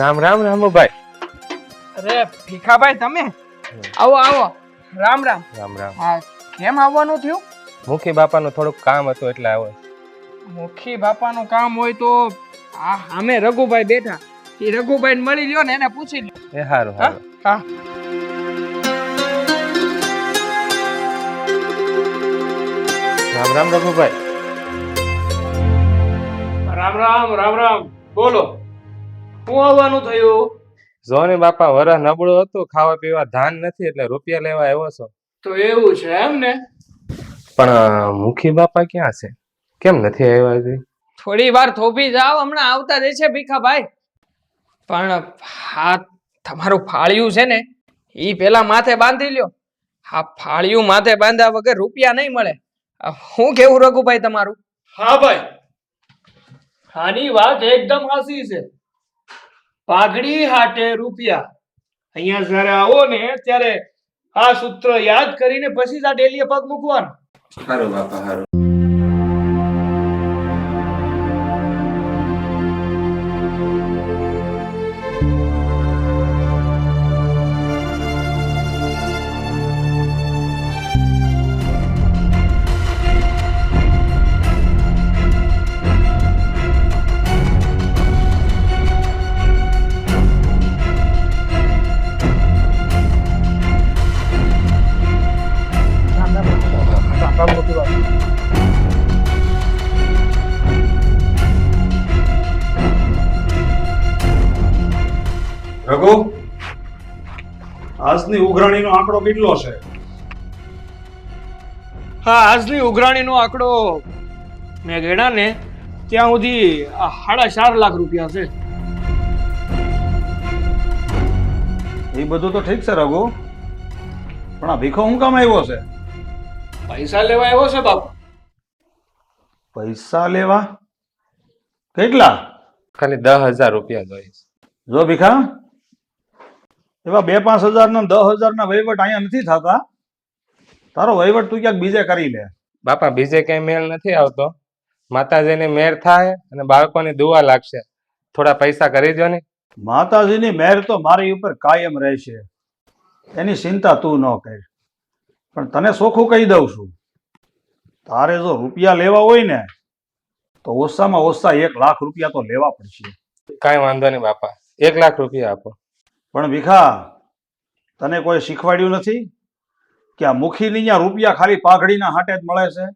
રામ રામ રામુભાઈ અરે ભીખાભાઈ તમે? આવો આવો. રામ રામ. રામ રામ. હા કેમ આવવાનું થયું? મુખી બાપાનું થોડુંક કામ હતું એટલે આવ્યો મુખી બાપાનું કામ હોય તો આ અમે રઘુભાઈ બેઠા. એ રઘુભાઈ મળી લ્યો ને એને પૂછી લ્યો. એ સારું હા સારું હા. રામ રામ રઘુભાઈ. રામ રામ રામ રામ. બોલો. શું આવવાનું થયું. જોને બાપા વરસ નબળું હતું ખાવા પીવા ધાન નથી એટલે રૂપિયા લેવા આવ્યો છો. તો એવું છે એમ ને? પણ મુખી બાપા ક્યાં છે? કેમ નથી આવ્યા હજી? થોડી વાર થોભી જાવ હમણાં આવતા જ છે ભીખાભાઈ. પણ હા તમારું ફાળિયું છે ને એ પેલા માથે બાંધી લ્યો. હા ફાળિયું માથે બાંધ્યા વગર રૂપિયા નહીં મળે. હું કેવું રઘુભાઈ તમારું? હા ભાઈ. આની વાત એકદમ હાસી છે. પાઘડી હાટે રૂપિયા. અહીંયા જ્યારે આવો ને, ત્યારે આ સૂત્ર યાદ કરીને પછી જ આ ડેલીએ પગ મૂકવાનો. સારું બાપા સારું આજની ઉઘરાણીનો આંકડો કેટલો છે? હા આજની ઉઘરાણીનો આંકડો મેં ગણ્યા ને ત્યાં સુધી સાડા ચાર લાખ રૂપિયા છે. એ બધું તો ઠીક છે રઘુ. પણ આ ભીખો હું કામ આવ્યો છે? પૈસા લેવા આવ્યો છે બાપુ? પૈસા લેવા? કેટલા? ખાલી દસ હજાર રૂપિયા જોઈએ જો ભીખા? એવા બે પાંચ હજાર ના દસ હજાર ના વહીવટ અહીંયા નથી થતા. તારો વહીવટ તું ક્યાંક બીજે કરી લે. બાપા બીજે કઈ મેળ નથી આવતો. માતાજીને મેર થાય અને બાળકોની દુવા લાગશે. થોડા પૈસા કરી દો ને. માતાજીની મેર તો મારી ઉપર કાયમ રહેશે. એની ચિંતા તું ન કર. પણ તને સોખું કહી દઉં છું. તારે જો રૂપિયા લેવા હોય ને તો ઓછામાં ઓછા એક લાખ રૂપિયા તો લેવા પડશે. કાંઈ વાંધો નહીં બાપા. એક લાખ રૂપિયા આપો. પણ ભીખા તને કોઈ શીખવાડ્યું નથી કે આ મુખીની અહીંયા રૂપિયા ખાલી પાઘડીના હાટે જ મળે છે?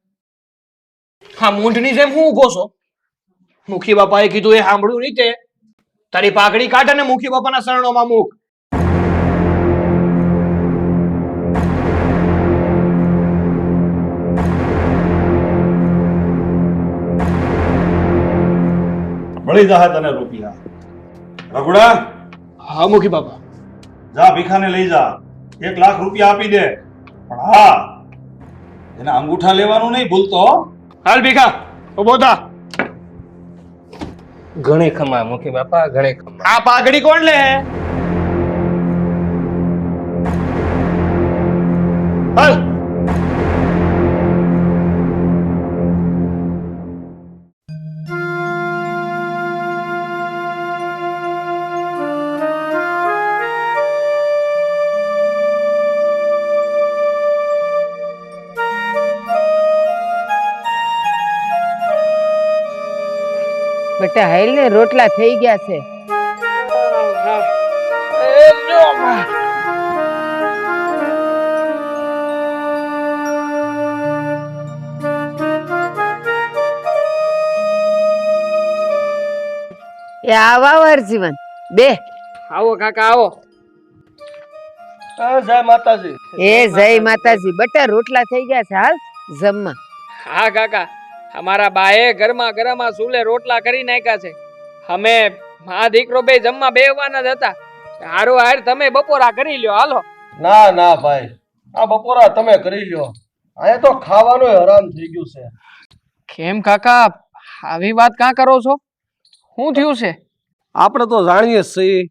હા મૂંઢની જેમ હું ઊભો છો? મુખી બાપાએ કીધું એ સાંભળ્યું નહીં તે. તારી પાઘડી કાઢ અને મુખી બાપાના શરણોમાં મૂક. મળી જાય તને રૂપિયા. રઘુડા હા મુખી બાપા. જા ભીખાને લઈ જા. એક લાખ રૂપિયા આપી દે. પણ હા એના અંગૂઠા લેવાનું નહીં ભૂલતો હાલ ભીખા. ઊભો થા. ઘણી ખમા મુખી બાપા ઘણે ખમા. આ પાઘડી કોણ લે? હાલ. બટા હાલ ને રોટલા થઈ ગયા છે. એ. આવા વર જીવન બે. આવો કાકા આવો. જય માતાજી. એ જય માતાજી. બટા રોટલા થઈ ગયા છે હાલ જમવા. હા કાકા. અમારા બાએ ઘરમાં ગરમા સુલે રોટલા કરી નાખ્યા છે. અમે મા દીકરો બે જમવા બેહવાના જ હતા. હારો હાર તમે બપોરા કરી લ્યો હાલો. ના ના ભાઈ. આ બપોરા તમે કરી લ્યો. અહીંયા તો ખાવાનું હરામ થઈ ગયું છે. કેમ કાકા? આવી વાત કાં કરો છો? શું થયું છે? આપણે તો જાણીએ છીએ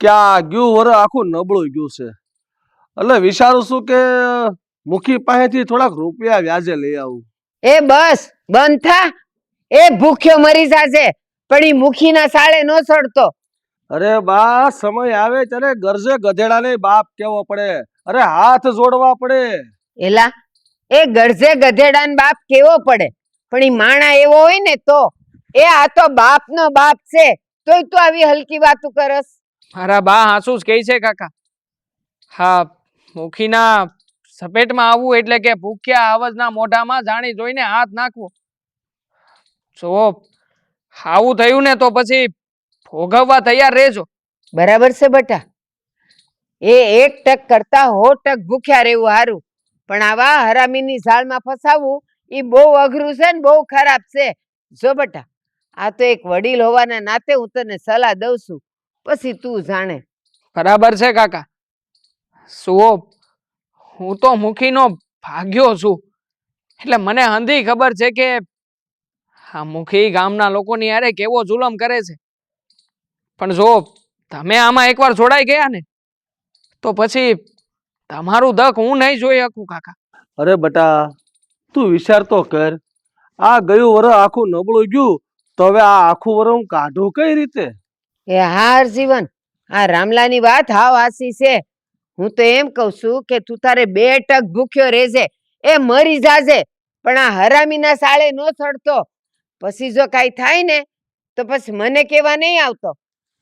કે આ ગયું વર આખું નબળું ગયું છે. એટલે વિચારું છું કે મુખી પાસેથી થોડાક રૂપિયા વ્યાજે લઈ આવું. એ બસ બંધ થા. એ ભૂખ્યો મરી જાશે પણ ઈ મુખીના સાળે નો સડતો. અરે બા સમય આવે ત્યારે ગરજે ગધેડાને બાપ કેવો પડે. અરે હાથ જોડવા પડે. એલા એ ગરજે ગધેડાન બાપ કેવો પડે? પણ ઈ માણા એવો હોય ને તો એ આ તો બાપનો બાપ છે તોય તું આવી હલકી વાતો કરસ. મારા બા હાસુ જ કહે છે કાકા. હા મુખીના સપેટમાં આવવું એટલે કે ભૂખ્યા આવજના મોઢામાં જાણી જોઈને હાથ નાખવો. જો આવું થયું ને તો પછી ભોગવવા તૈયાર રહેજો. બરાબર છે બટા. એ એક ટક કરતા હો ટક ભૂખ્યા રહેવું સારું પણ આવા હરામીની ઝાડમાં ફસાવવું એ બહુ અઘરું છે ને બહુ ખરાબ છે. જો બટા આ તો એક વડીલ હોવાના નાતે હું તને સલાહ દઉં છું. પછી તું જાણે. બરાબર છે કાકા. સુઓ હું તો મુખીનો ભાગ્યો છું. એટલે મને હંધી ખબર છે કે આ મુખી ગામના લોકોની યારે કેવો જુલમ કરે છે. પણ જો તમે આમાં એકવાર જોડાઈ ગયા ને તો પછી તમારું દક હું નહીં જોઈ શકું કાકા. અરે બટા તું વિચાર તો કર. આ ગયું વર આખું નબળું ગયું તો હવે આ આખું વર હું કાઢું કઈ રીતે? એ હાર જીવન આ રામલાની વાત હાવ હાસી છે. હું તો એમ કહું છું કે તું તારે બે ટક ભૂખ્યો રહેજે, એ મરી જાજે, પણ આ હરામીના સાળે નો ચડતો પછી જો કાંઈ થાય ને, તો પછી મને કેવા નહીં આવતો.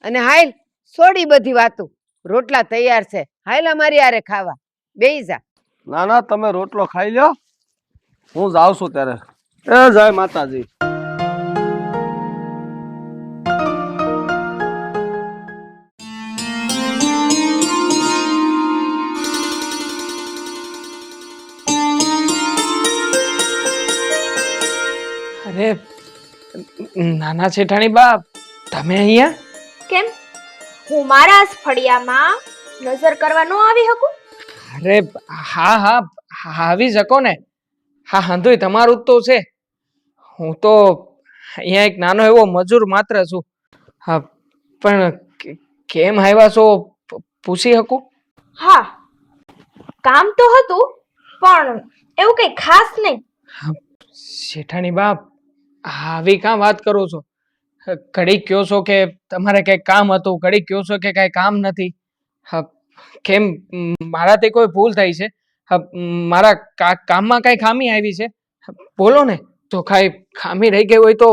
અને હાલ છોડી બધી વાતું. રોટલા તૈયાર છે. હાલ અમારી આરે ખાવા. બેહી જા. ના ના, તમે રોટલો ખાઈ લ્યો. હું જાઉં છું ત્યારે. એ જય માતાજી. નાના શેઠાણી બા તમે અહીંયા? કેમ? હું મારા ફળિયામાં નજર કરવા ન આવી શકું? અરે હા હા હા, આવી શકો ને. હા હંધોય તમારું જ તો છે. હું તો અહીંયા એક નાનો એવો મજૂર માત્ર છું. હા પણ કેમ આવ્યા છો? પૂછી શકું? હા કામ તો હતું પણ એવું કઈ ખાસ નહીં. શેઠાણી બાપ આવી કાં વાત કરો છો. ઘડીક કહો છો કે તમારે કંઈક કામ હતું? ઘડીક કહો છો કે કાંઈ કામ નથી? કેમ? મારાથી કોઈ ભૂલ થઈ છે? મારા કામમાં કાંઈ ખામી આવી છે? બોલો ને. તો કાંઈ ખામી રહી ગઈ હોય તો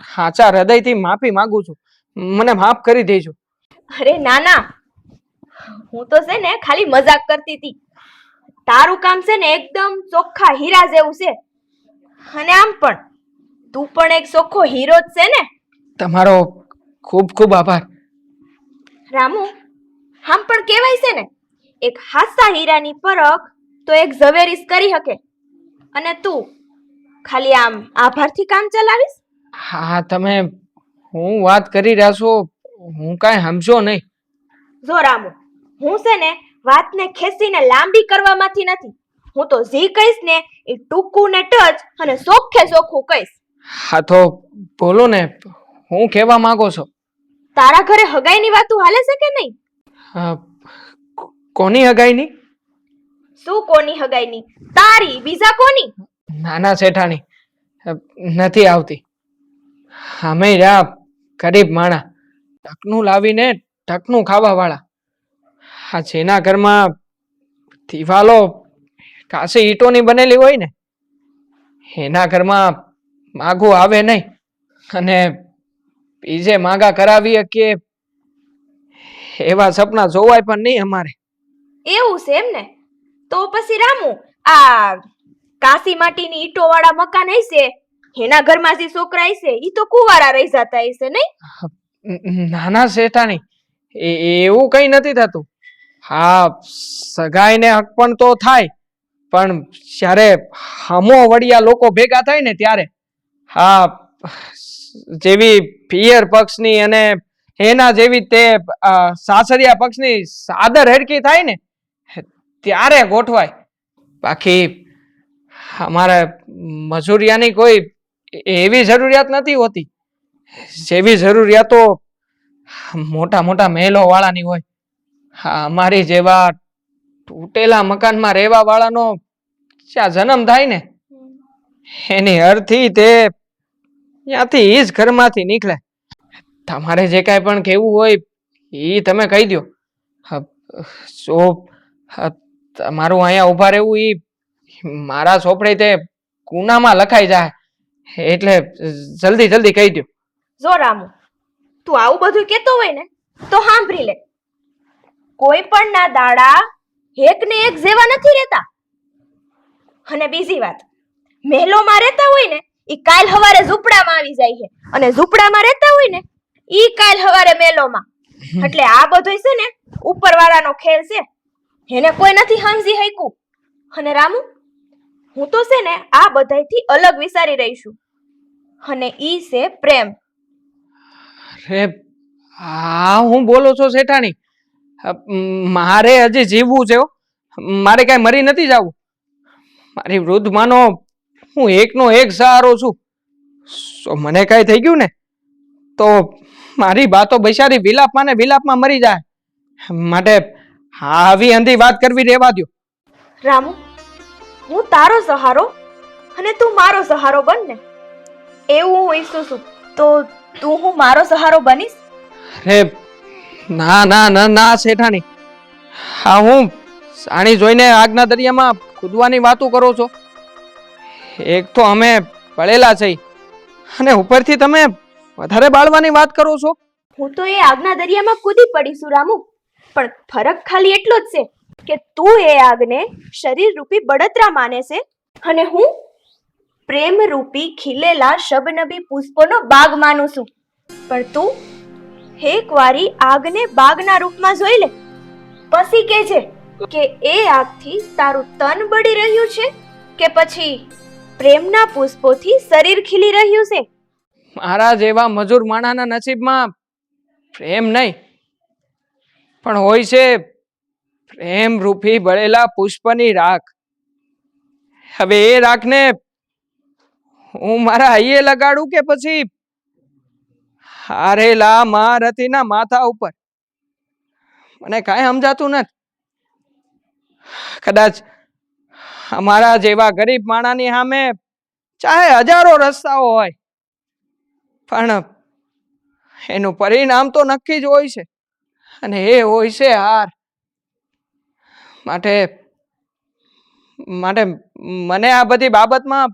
સાચા હૃદયથી માફી માંગુ છું. મને માફ કરી દેજો. અરે ના ના હું તો છે ને ખાલી મજાક કરતી હતી. તારું કામ છે ને એકદમ ચોખ્ખા હીરા જેવું છે. અને આમ પણ. તું પણ એક સોખો હીરો જ છે ને? તમારો ખૂબ ખૂબ આભાર. રામુ આમ પણ કહેવાય છે ને એક હાસા હીરાની પરખ તો એક ઝવેરીસ કરી શકે. અને તું ખાલી આમ આભારથી કામ ચલાવીશ? હા તમે હું વાત કરી રહ્યા છો હું કાંઈ સમજો નહીં. જો રામુ હું છે ને વાતને ખેંચીને લાંબી કરવામાંથી નથી. હું તો ઝી કહીશ ને એ ટૂંકું ને ટચ અને સોખે સોખું કહીશ. હા તો બોલો ને હું કહેવા માંગો છો? તારા ઘરે હગાઈની વાતું હાલે છે કે નહીં? કોની હગાઈની? શું કોની હગાઈની? તારી બીજા કોની? નાના શેઠાણી નથી આવતી. અમે રહ્યા ગરીબ માણા. ટકનું લાવીને ટકનું ખાવા વાળા હા જેના ઘરમાં દિવાલો કાસી ઈંટોની બનેલી હોય ને એના ઘરમાં માગું આવે નહીં. અને બીજે માગા કરાવી કે એવા સપના જોવાય પણ નહીં અમારે. એવું છે એમ ને? તો પછી રામુ આ કાસી માટીની ઈટો વાળા મકાન હશે એના ઘરમાં જે છોકરા હશે ઈ તો કુવારા રહી જતા હશે નહીં? નાના શેઠાણી એવું કઈ નથી થતું. હા સગાઈને હક પણ તો થાય પણ જ્યારે હમો વડિયા લોકો ભેગા થાય ને ત્યારે હા જેવી પિયર પક્ષની અને એના જેવી તે સાસરિયા પક્ષની સાદર હેડકી થાય ને ત્યારે ગોઠવાય. બાકી અમારે મજૂરિયાની કોઈ એવી જરૂરિયાત નથી હોતી. જેવી જરૂરિયાતો મોટા મોટા મહેલો વાળાની હોય. હા અમારી જેવા તૂટેલા મકાનમાં રહેવા વાળાનો જ્યાં જન્મ થાય ને એની અર્થી તે ત્યાંથી એ જ ઘરમાંથી નીકળે. તમારે જે કાંઈ પણ કહેવું હોય એ તમે કહી દો સો તમારું અહીંયા ઊભા રહેવું એ મારા ચોપડે તે ગુનામાં લખાઈ જાય. એટલે જલ્દી જલ્દી કહી દો જો રામુ, તું આવું બધું કહેતો હોય ને, તો સાંભળી લે. કોઈ પણ ના દાડા એક ને એક જેવા નથી રહેતા. અને બીજી વાત, મહેલોમાં રહેતા હોય ને ઈ કાલ હવારે ઝૂંપડામાં આવી જાય છે. અને ઝૂંપડામાં રહેતા હોય ને ઈ કાલ હવારે મેલોમાં. એટલે આ બધું છે ને ઉપરવાળાનો ખેલ છે. એને કોઈ નથી સમજી હૈકું અને રામુ હું તો છે ને આ બધાયથી અલગ વિચારી રહી છું. અને ઈ છે પ્રેમ. રે હા હું બોલો છો શેઠાણી મારે હજી જીવવું છે મારે કાંઈ મરી નથી જવું. મારી વૃદ્ધ માનો હું એકનો એક સહારો છું. સો મને કાંઈ થઈ ગયું ને? તો મારી બાતો બૈસારી વિલાપમાં ને વિલાપમાં મરી જાય. માટે આવી અંધી વાત કરવી રહેવા દ્યો. રામુ હું તારો સહારો અને તું મારો સહારો બન ને. એવું હું ઈચ્છું છું. તો તું હું મારો સહારો બનીશ? અરે ના ના ના ના શેઠાણી. હા હું સાણી જોઈને આગના દરિયામાં કૂદવાની વાતો કરો છો. એક તો અમે પડેલા છે. અને ઉપરથી તમે વધારે બાળવાની વાત કરો છો? હું તો એ આગના દરિયામાં કૂદી પડીશું રામુ. પણ ફરક ખાલી એટલો જ છે કે તું એ આગને શરીર રૂપી બળતરા માને છે અને હું પ્રેમ રૂપી ખીલેલા શબનબી પુષ્પોનો બાગ માનું છું. પણ તું હે વારી આગને બાગના રૂપમાં જોઈ લે. પછી કે છે કે એ આગથી તારું તન બળી રહ્યું છે કે પછી પ્રેમના પુષ્પોથી શરીર ખીલી રહ્યું છે. મારા જેવા મજૂર માણાના નસીબમાં પ્રેમ નહીં. પણ હોય છે પ્રેમ રૂપી બળેલા પુષ્પની રાખ. હવે એ રાખને હું મારા હૈયે લગાડું કે પછી હારેલા મહારથીના માથા ઉપર? મને કાંઈ સમજાતું નથી. કદાચ અમારા જેવા ગરીબ માણાની સામે ચાહે હજારો રસ્તાઓ હોય, પણ એનું પરિણામ તો નક્કી જ હોય છે. અને એ હોય છે હાર. માટે માટે મને આ બધી બાબતમાં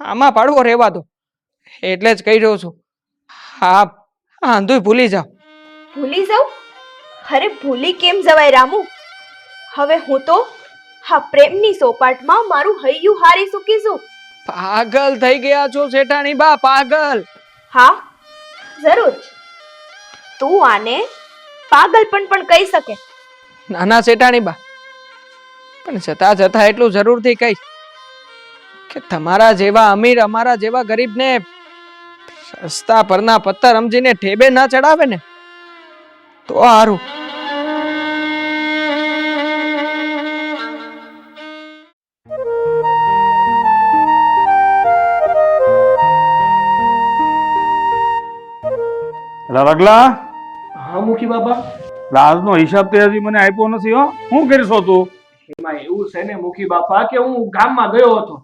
આમાં પાડવો રહેવા દો. એટલે જ કહી રહ્યો છું. હા અંધુય ભૂલી જાઓ. ભૂલી જાઉં? અરે ભૂલી કેમ જવાય રામુ? હવે હું તો હા પ્રેમની સોપાટમાં મારું હૈયું હારી સુકીશું પાગલ થઈ ગયા છો શેઠાણી બા પાગલ. હા જરૂર. તું આને પાગલ પણ પણ કહી શકે. નાના શેઠાણી બા પણ જતા જતા એટલું જરૂરથી કહીશ કે તમારા જેવા અમીર અમારા જેવા ગરીબને રસ્તા પરના પથ્થર સમજીને ઠેબે ના ચડાવે ને તો સારું એટલે રગલા. હા મુખી બાબા. એટલે આજનો હિસાબ તે હજી મને આપ્યો નથી હો. શું કરીશો તું? એમાં એવું છે ને મુખી બાપા કે હું ગામમાં ગયો હતો.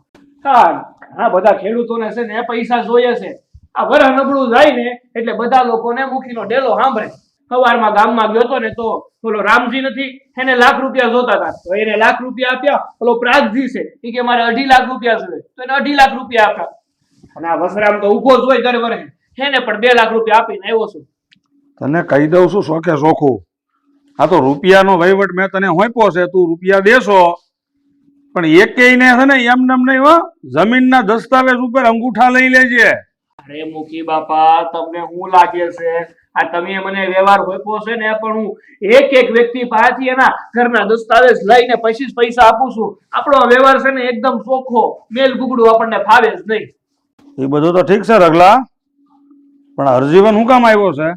હા ઘણા બધા ખેડૂતોને છે ને પૈસા જોઈએ છે. આ વરહ નબળું જાય ને એટલે બધા લોકોને મુખીનો ડેલો સાંભળે. સવારમાં ગામમાં ગયો હતો ને તો ઓલો રામજી નથી એને લાખ રૂપિયા જોતા હતા. તો એને લાખ રૂપિયા આપ્યા. ઓલો પ્રાગજી છે. એ કે મારે અઢી લાખ રૂપિયા જોઈએ. તો એને અઢી લાખ રૂપિયા આપ્યા. અને આ વસરામ તો ઊભો જ હોય દર વરહે ને પણ બે લાખ રૂપિયા આપીને આવ્યો છું. તને કહી દઉં છું શોખે શોખું. આ તો રૂપિયાનો વહીવટ મેં તને હોંપ્યો છે તું રૂપિયા દેશો. પણ એકેય ને છે ને એમ નેમ નહીં હો જમીનના દસ્તાવેજ ઉપર અંગૂઠા લઈ લેજે. અરે મુખી બાપા તમને હું લાગે છે? આ તમે મને વ્યવહાર હોપ્યો છે ને પણ હું એક એક વ્યક્તિ પાસેથી એના ઘરના દસ્તાવેજ લઈને પછી જ પૈસા આપું છું. આપણો વ્યવહાર છે ને એકદમ ચોખ્ખો મેલ ગુગડું આપણને ફાવે જ નહીં. એ બધું તો ઠીક છે રગલા પણ હરજીવન શું કામ આવ્યો છે?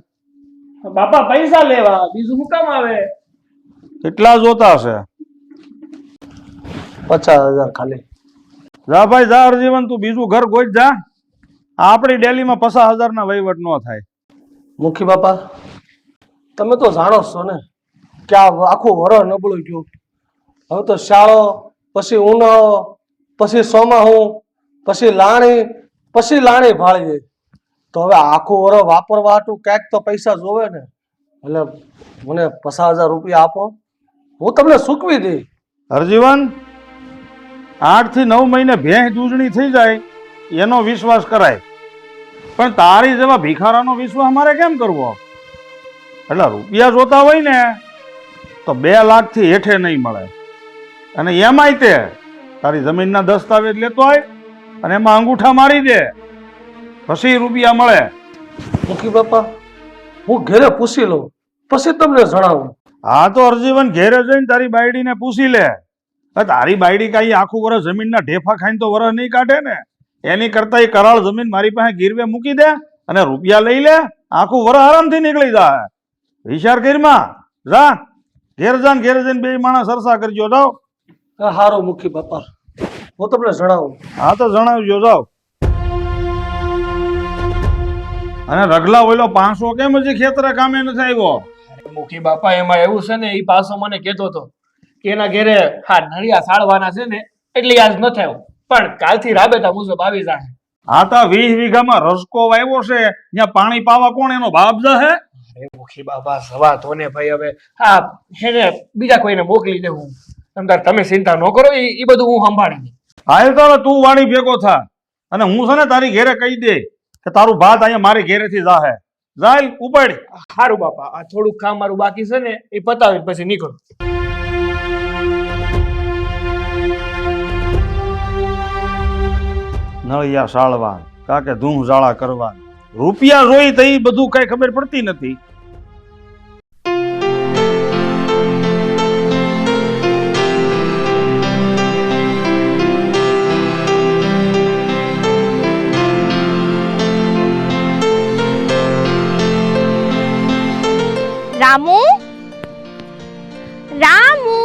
બાપા પૈસા લેવા બીજું શું કામ આવે? કેટલા જોતા છે પચાસ હજાર ખાલી. જા ભાઈ જા હરજીવન તું બીજું ઘર ગોઈ જા. આપણી ડેલીમાં પચાસ હજારના વહીવટ ન થાય. મુખી બાપા તમે તો જાણો છો ને કે આ આખું વરસ નબળું ગયું હવે તો શાળો પછી ઉનાળો પછી સોમાહું પછી લાણી પછી લાણી ભાળીએ તો હવે આખું વરસ વાપરવા હતું ક્યાંક તો પૈસા જોવે ને. એટલે મને પચાસ હજાર રૂપિયા આપો. હું તમને સૂકવી દઈ હરજીવન આઠથી નવ મહિને ભેંસ દૂધણી થઈ જાય, એનો વિશ્વાસ કરાય. પણ તારી જેવા ભિખારાનો વિશ્વાસ મારે કેમ કરવો? એટલે રૂપિયા જોતા હોય ને, તો બે લાખથી હેઠે નહીં મળે. અને એમાંય તે, તારી જમીનના દસ્તાવેજ લેતો હોય અને એમાં અંગૂઠા મારી દે. પછી રૂપિયા મળે? મુખી બાપા હું ઘરે પૂછી લઉં પછી તમને જણાવું. હા તો અરજીવન ઘેરે જઈને તારી બાયડીને પૂછી લે. તારી બાયડી કાંઈ આખું વરસ જમીનના ઢેફા ખાઈને તો વરસ નહીં કાઢે ને? એની કરતા એ કરાળ જમીન મારી પાસે ગીરવે મૂકી દે અને રૂપિયા લઈ લે આખું વરસ આરામથી નીકળી જાય. વિચાર ગીરમાં જા ઘેર જાન ઘેર જઈને બે માણસ સરસા કરજો જાઓ. હારો મુખી બાપા હું તમને જણાવું. હા તો જણાવજો જાઓ. અને રગલા ઓલો પાંચસો કેમ હજી ખેતરે કામે નથી આવ્યો? મુખી બાપા એમાં એવું છે ને એ પાછો મને કહેતો હતો કે એના ઘેરે હા નળિયા સાળવાના છે ને એટલે આજ ન થયો. પણ કાલથી રાબેતા મુજબ આવી જાય હા તો વીસ વીઘામાં રસકો વાવ્યો છે ત્યાં પાણી પાવા કોણ એનો બાપ હે અરે મુખી બાપા સવા તો ને ભાઈ હવે હા એને બીજા કોઈને મોકલી દેવું હું. તાર તમે ચિંતા ન કરો એ બધું હું સંભાળી. હાલ તો તું વાણી ભેગો થા. અને હું છે ને તારી ઘેરે કહી દે. કે તારું ભાત અહીંયા મારી ઘેરેથી જાહે. જાય ઉપાડ. સારું બાપા આ થોડુંક કામ મારું બાકી છે ને એ પતાવી પછી નીકળો. નળિયા સાળવા કાકે ધૂમ ઝાળા કરવા રૂપિયા જોઈ તો એ બધું કઈ ખબર પડતી નથી. રામુ? રામુ?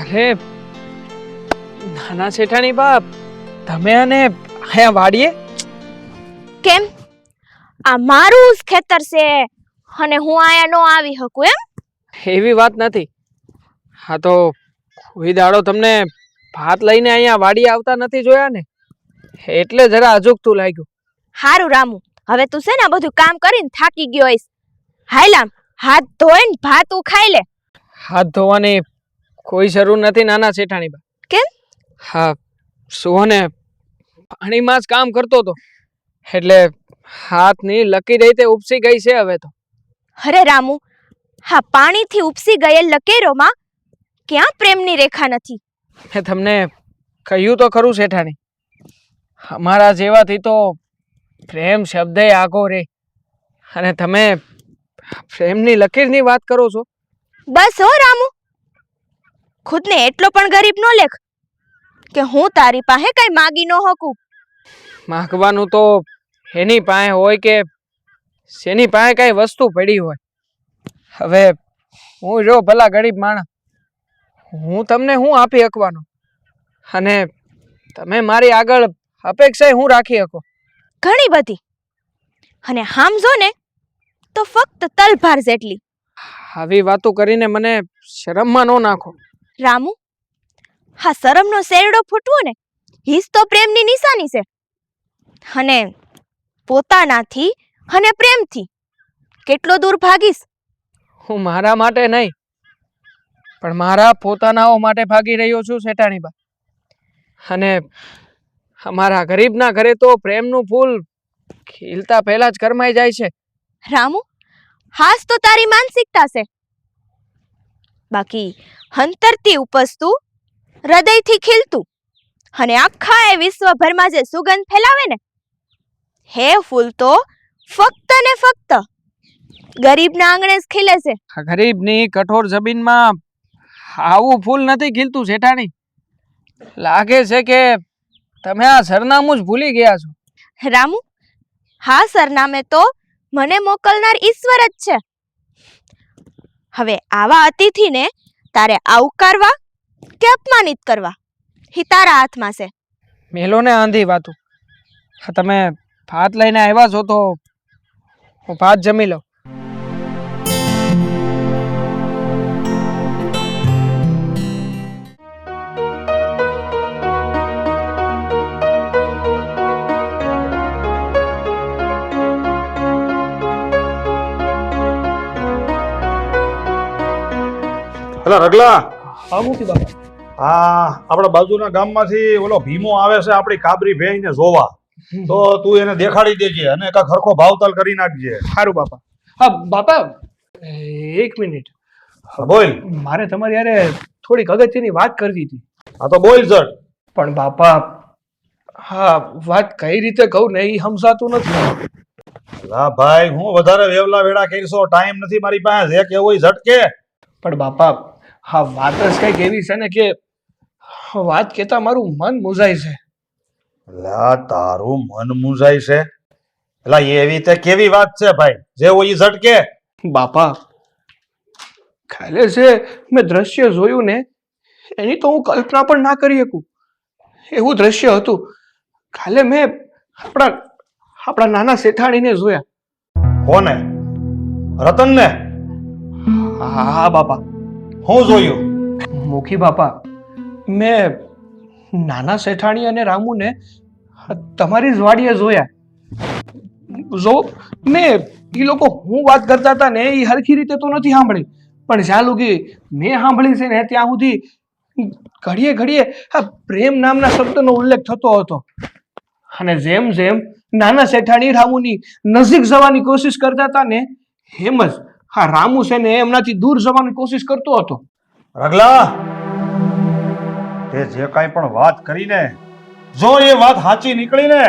અરે નાના શેઠાણી બાપ તમે અને અહીંયા વાડીએ? કેમ? આ મારું જ ખેતર છે અને હું અહીંયા નો આવી શકું એમ? એવી વાત નથી. હા તો કોઈ દાડો તમને ભાત લઈને અહીંયા વાડી આવતા નથી જોયા ને? એટલે જરા અજુગતું લાગ્યું. હારું રામુ. હવે તું છે ને આ બધું કામ કરીને થાકી ગયો હોઈશ. હાયલામ હાથ ધોઈને ભાત ઉખાઈ લે. હાથ ધોવાની કોઈ જરૂર નથી નાના શેઠાણી બા. કેમ? હા સુહોને પાણીમાં જ કામ કરતો હતો. એટલે હાથની લકી રીતે ઉપસી ગઈ છે હવે તો. અરે રામુ હા પાણીથી ઉપસી ગયેલ લકેરોમાં ક્યાં પ્રેમની રેખા નથી? મેં તમને કહ્યું તો ખરું શેઠાણી. અમારા જેવાથી તો પ્રેમ શબ્દ આગો રે. અને તમે પ્રેમની લકીરની વાત કરો છો? બસ હો રામુ. ખુદને એટલો પણ ગરીબ નો લેખ કે હું તારી પાસે કઈ માગી ન હકું માગવાનું તો એની પાસે હોય કે શેની પાસે કઈ વસ્તુ પડી હોય. હવે હું જો ભલા ગરીબ માણસ હું તમને હું આપી શકવાનો? અને તમે મારી આગળ અપેક્ષા હું રાખી શકો? ઘણી બધી. અને હામજો ને તો ફક્ત તલભાર જેટલી. આવી વાતો કરીને મને શરમમાં ન નાખો. રામુ હા શરમનો શેરડો ફૂટવો ને હીજ તો પ્રેમની નિશાની છે. અને પોતાનાથી અને પ્રેમથી કેટલો દૂર ભાગીશ? હું મારા માટે નહીં પણ મારા પોતાનાઓ માટે ભાગી રહ્યો છું શેટાણીબા અને અમારા ગરીબના ઘરે તો પ્રેમનું ફૂલ ખીલતા પહેલા જ કરમાઈ જાય છે. રામુ હાસ તો તારી માનસિકતા છે. બાકી હંતરથી ઉપસતું હૃદયથી ખીલતું અને આખા એ વિશ્વભરમાં જે સુગંધ ફેલાવે ને હે ફૂલ તો ફક્ત ને ફક્ત ગરીબના આંગણે જ ખીલે છે. ગરીબની કઠોર જમીનમાં આવું ફૂલ નથી ખીલતું શેઠાણી લાગે છે કે તમે આ સરનામું જ ભૂલી ગયા છો. રામુ હા સરનામે તો મને મોકલનાર ઈશ્વર જ છે. હવે આવા અતિથિને તારે આવકારવા કે અપમાનિત કરવા? ઈ તારા હાથમાં છે. મેલોને આંધી વાતું. તમે ભાત લઈને આવ્યા છો તો હું ભાત જમી લઉં. પેલા રગલા. હા મૂકી બાપા આ આપણા બાજુના ગામમાંથી ઓલો ભીમો આવે છે આપણી કાબરી ભેઈને જોવા. તો તું એને દેખાડી દેજે અને કાંઈક હરખો ભાવતાલ કરી નાખજે. સારું બાપા. હા બાપા એક મિનિટ. બોલ. મારે તમારી યારે થોડીક અગત્યની વાત કરવી હતી. હા તો બોલ સર પણ બાપા હા વાત કઈ રીતે કહું ને એ સમજાતું નથી. લા ભાઈ હું વધારે વેવલા વેડા કરીશો ટાઈમ નથી મારી પાસે જે કેવું ઝટકે. પણ બાપા હા વાત જ કંઈક એવી છે ને કે વાત કેતા મારું મન મુજાય છે. લા તારું મન મૂંઝાય છે? એલા એવી તે કેવી વાત છે ભાઈ? જે હોય ઝટકે. બાપા ખાલે છે મેં દ્રશ્ય જોયું ને એની તો હું કલ્પના પણ ના કરી શકું. એવું દ્રશ્ય હતું. કાલે મેં આપણા આપણા નાના શેઠાણીને જોયા. કોને? રતન ને હા હા બાપા. હું જોયું. મુખી બાપા, મેં નાના શેઠાણી અને રામુને તમારી જ વાડીએ જોયા. જો, મેં એ લોકો હું વાત કરતા હતા ને એ હરખી રીતે તો નથી સાંભળી. પણ જ્યાં લુગી મેં સાંભળી છે ને ત્યાં સુધી ઘડીએ ઘડીએ આ પ્રેમ નામના શબ્દનો ઉલ્લેખ થતો હતો. અને જેમ જેમ નાના શેઠાણી રામુની નજીક જવાની કોશિશ કરતા હતા ને, એમ જ હા રામુ છે ને એમનાથી દૂર જવાની કોશિશ કરતો હતો. રગલા તે જે કાંઈ પણ વાત કરીને જો એ વાત સાચી નીકળીને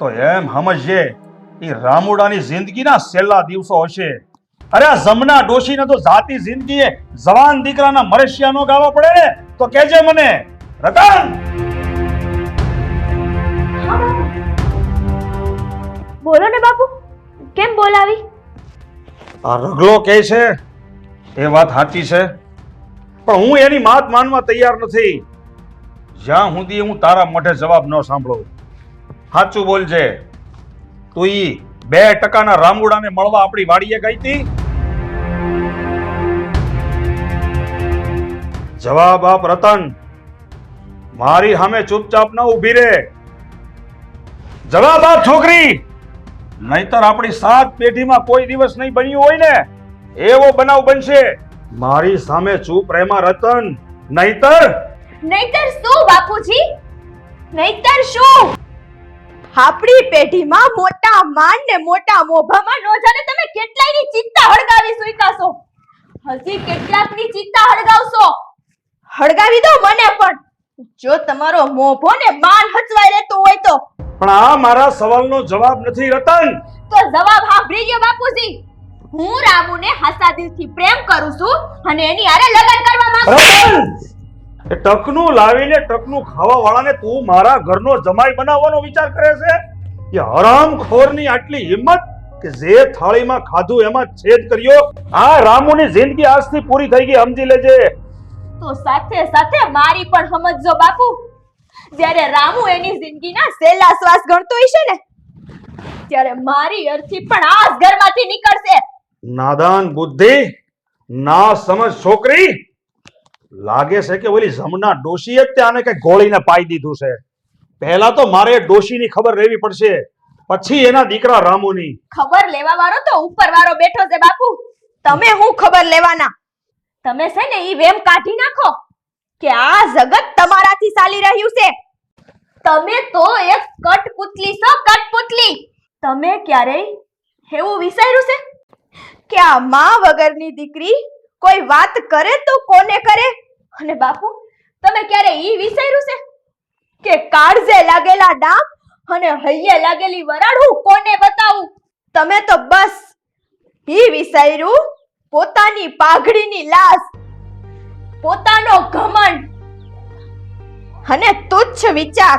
તો એમ સમજે એ રામુડાની જિંદગીના છેલ્લા દિવસો હશે. અરે આ જમના ડોશીને તો જાતી જિંદગીએ જવાન દીકરાના મરેશિયાનો ગાવા પડે ને તો કેજે મને રતન! બોલો ને બાપુ કેમ બોલાવી? આ રગલો કહે છે, એ વાત સાચી છે, પણ હું એની માત માનવા તૈયાર નથી. જ્યાં સુધી હું તારા મોઢે જવાબ ન સાંભળું. સાચું બોલજે, તું ઈ બે ટકાના રામુડાને મળવા આપણી વાડીએ ગઈ હતી? જવાબ આપ, રતન. મારી સામે ચૂપચાપ ન ઊભી રે. જવાબ આપ, છોકરી. નહીતર આપણી સાત પેઢીમાં કોઈ દિવસ નહીં બન્યું હોય ને, એવો બનાવ બનશે. મારી સામે ચૂપ રહેમાં રતન નહીતર? નહીતર શું, બાપુજી? નહીતર શું? આપણી પેઢીમાં મોટા માન ને મોટા મોભામાં નો જાણે તમે કેટલાયની ચિંતા હળગાવી સુઈકાશો હજી કેટલાકની ચિંતા હળગાવશો? હળગાવી દો મને પણ. જો તમારો મોભો ને માન હચવાઈ રહેતો હોય તો? પણ આ મારા સવાલનો જવાબ નથી રતન! તો જવાબ સાંભળી ગયો બાપુજી. હું રામુને હાસા દિલથી પ્રેમ કરું છું અને એની આરે લગન કરવા માંગુ છું. એ ટકનું લાવીને ટકનું ખાવા વાળાને તું મારા ઘરનો જમાઈ બનાવવાનો વિચાર કરે છે? એ હરામખોરની આટલી હિંમત કે જે થાળીમાં ખાધું એમાં છેદ કર્યો આ રામુની જિંદગી આજથી પૂરી થઈ ગઈ સમજી લેજે. તો સાથે સાથે મારી પણ સમજજો બાપુ. જ્યારે રામુ એની જિંદગીના છેલ્લા શ્વાસ ગણતો હશે ને ત્યારે મારી અર્થી પણ આ જ ઘરમાંથી નીકળશે. નાદાન બુદ્ધિ ના સમજ છોકરી. લાગે છે કે ઓલી જમના ડોશીએ જ ત્યાં કઈ ગોળીને પાઈ દીધું છે. પહેલા તો મારે ડોશીની ખબર લેવી પડશે પછી એના દીકરા રામુની. ખબર લેવા વાળો તો ઉપર વાળો બેઠો છે બાપુ. તમે હું ખબર લેવાના? તમે છે ને ઈ વેમ કાઢી નાખો કે આ જગત તમારાથી ચાલી રહ્યું છે. તમે તો એક કટપુતલી છો, કટપુતલી. તમે ક્યારેય એવું વિચાર્યું છે? કે આ માં વગરની દીકરી કોઈ વાત કરે તો કોને કરે? અને બાપુ, તમે ક્યારે ઈ વિચાર્યું છે? કે કાળજે લાગેલા ડામ અને હૈયે લાગેલી વરાળ હું કોને બતાવું? તમે તો બસ ઈ વિચાર્યું પોતાની પાઘડીની લાશ, પોતાનો ઘમંડ અને તુચ્છ વિચાર.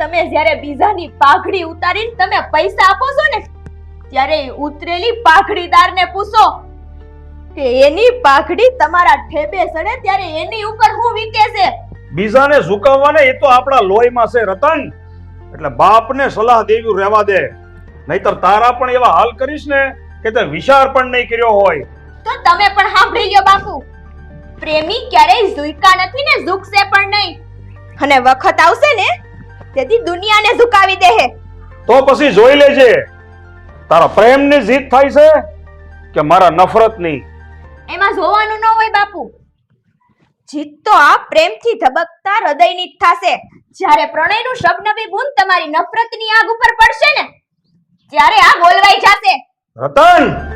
તમે જ્યારે બીજાની પાઘડી ઉતારીને તમે પૈસા આપો છો ને, ત્યારે ઉતરેલી પાઘડીદારને પૂછો કે એની પાઘડી તમારા ઠેબે સડે, ત્યારે એની ઉપર હું વીતે છે? બીજાને ઝુકાવવાને એ તો આપણા લોહીમાં છે રતન. એટલે બાપને સલાહ દેવી રહેવા દે. નહીતર તારા પણ એવા હાલ કરીશ ને કે તે વિચાર પણ નહીં કર્યો હોય. તો તમે પણ સાંભળી લ્યો બાપુ. પ્રેમી ક્યારેય ઝુકા નથી ને ઝુકશે પણ નહીં. અને વખત આવશે ને તેથી દુનિયાને ઝુકાવી દેહે. તો પછી જોઈ લેજે તારા પ્રેમની જીત થાય છે કે મારા નફરતની એમાં જોવાનું ન હોય બાપુ. જીત તો આ પ્રેમથી ધબકતા હૃદયની જ થશે. જ્યારે પ્રણયનું શબનવી ભૂન તમારી નફરતની આગ ઉપર પડશે ને ત્યારે આ બોલવાઈ જશે. રતન!